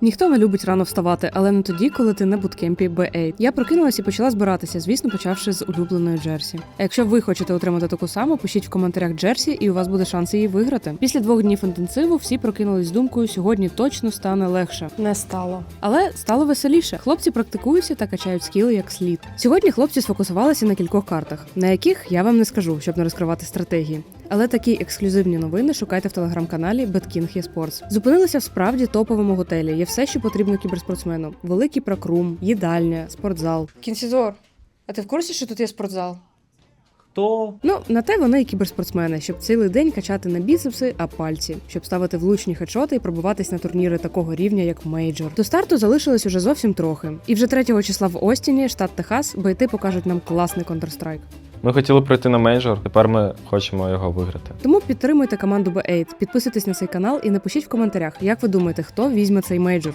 Ніхто не любить рано вставати, але не тоді, коли ти на буткемпі B8. Я прокинулась і почала збиратися, звісно, почавши з улюбленої Джерсі. А якщо ви хочете отримати таку саму, пишіть в коментарях Джерсі, і у вас буде шанс її виграти. Після двох днів інтенсиву всі прокинулись з думкою, сьогодні точно стане легше. Не стало. Але стало веселіше. Хлопці практикуються та качають скіли як слід. Сьогодні хлопці сфокусувалися на кількох картах, на яких я вам не скажу, щоб не розкривати стратегії. Але такі ексклюзивні новини шукайте в телеграм-каналі BetKing eSports. Зупинилися в справді топовому готелі. Є все, що потрібно кіберспортсмену: великий прокрум, їдальня, спортзал. Кінсізор, а ти в курсі, що тут є спортзал? Хто? Ну на те вони і кіберспортсмени, щоб цілий день качати не біцепси, а пальці, щоб ставити влучні хедшоти і пробуватись на турніри такого рівня, як мейджор. До старту залишилось уже зовсім трохи. І вже 3 числа в Остіні, штат Техас, бойти покажуть нам класний Counter-Strike. Ми хотіли пройти на мейджор, тепер ми хочемо його виграти. Тому підтримуйте команду B8, підписуйтесь на цей канал і напишіть в коментарях, як ви думаєте, хто візьме цей мейджор.